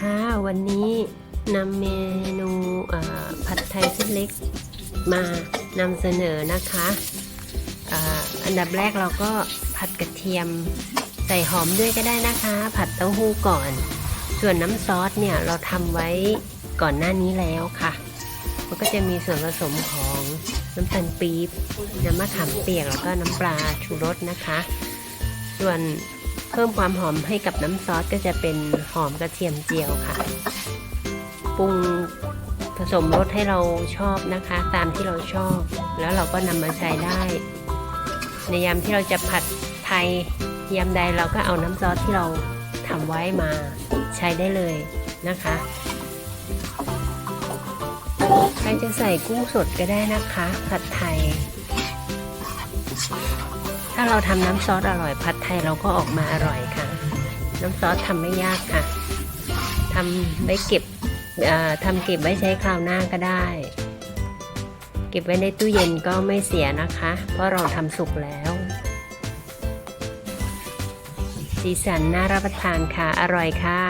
ค่ะ วันนี้นำเมนูผัดไทยเส้นเล็กมานำเสนอนะคะออันดับแรกเราก็ผัดกระเทียมใส่หอมด้วยก็ได้นะคะ ผัดเต้าหู้ก่อน ส่วนน้ำซอสเนี่ยเราทำไว้ก่อนหน้านี้แล้วค่ะ มันก็จะมีส่วนผสมของน้ำตาลปี๊บน้ำมะขามเปียกแล้วก็น้ำปลาชูรสนะคะ ส่วน เพิ่มความหอมให้กับน้ำซอสก็จะเป็นหอมกระเทียมเจียวค่ะ ปรุงผสมรสให้เราชอบนะคะ ตามที่เราชอบ แล้วเราก็นำมาใช้ได้ ในยามที่เราจะผัดไทยยามใดเราก็เอาน้ำซอสที่เราทำไว้มาใช้ได้เลยนะคะใครจะใส่กุ้งสดก็ได้นะคะ ผัดไทย ถ้าเราทำน้ำซอสอร่อยผัดไทยเราก็ออกมาอร่อยค่ะ น้ำซอสทำไม่ยากค่ะทำไว้เก็บทำเก็บไว้ใช้คราวหน้าก็ได้ เก็บไว้ในตู้เย็นก็ไม่เสียนะคะ เพราะเราทำสุกแล้ว สีสันน่ารับประทานค่ะ อร่อยค่ะ